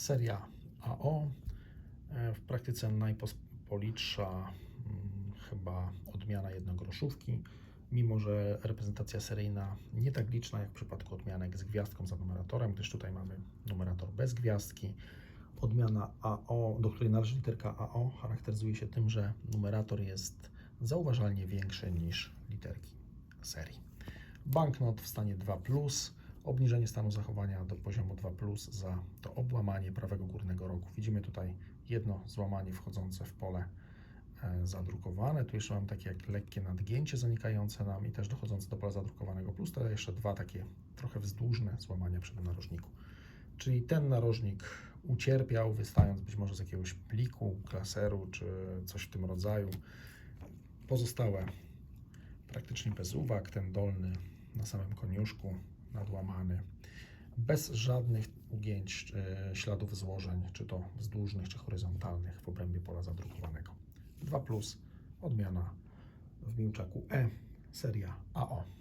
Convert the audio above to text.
seria AO. E, W praktyce najpospolitsza mm, chyba odmiana jednogroszówki, mimo że reprezentacja seryjna nie tak liczna jak w przypadku odmianek z gwiazdką za numeratorem, gdyż tutaj mamy numerator bez gwiazdki. Odmiana AO, do której należy literka AO, charakteryzuje się tym, że numerator jest zauważalnie większy niż literki serii. Banknot w stanie 2, obniżenie stanu zachowania do poziomu 2 za to obłamanie prawego górnego rogu. Widzimy tutaj jedno złamanie wchodzące w pole e, zadrukowane. Tu jeszcze mam takie jak lekkie nadgięcie zanikające nam i też dochodzące do pola zadrukowanego, plus tutaj jeszcze dwa takie trochę wzdłużne złamania przy tym narożniku. Czyli ten narożnik ucierpiał, wystając być może z jakiegoś pliku, klaseru czy coś w tym rodzaju. Pozostałe praktycznie bez uwag, ten dolny na samym koniuszku nadłamany, bez żadnych ugięć, e, śladów złożeń, czy to wzdłużnych, czy horyzontalnych w obrębie pola zadrukowanego. 2 odmiana w miłczaku E, seria AO.